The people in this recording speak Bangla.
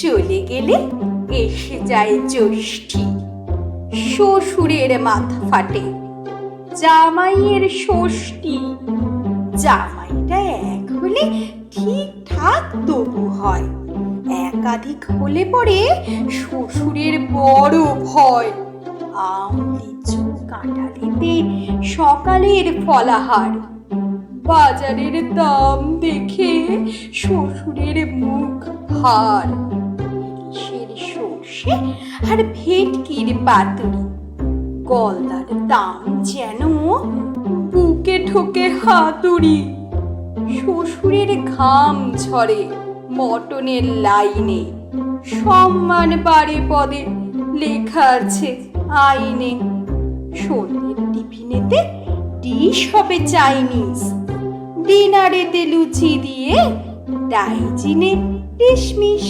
চলে গেলে এসে যায় জ্যৈষ্ঠী। শ্বশুরের মাথা ফাটে, জামাইয়ের ষষ্ঠী। জামাইটা এক হলে ঠিকঠাক তবু হয়, একাধিক হলে পরে শ্বশুরের বড় ভয়। আম লিচু কাঁঠালিতে সকালের ফলাহার। বাজারের দাম দেখে শ্বশুরের মুখ ভার সর্ষে আর ভেটকির পাতুরি গলদার দাম যেন বুকে ঠোকে হাতুড়ি। শ্বশুরের ঘাম ঝরে মটনের লাইনে। সম্মান বাড়ে পদে লেখা আছে আইনে। সন্ধ্যের টিফিনেতে ডিশ হবে চাইনিজ। ডিনারেতে লুচি দিয়ে ডাইজিনে ডিশমিশ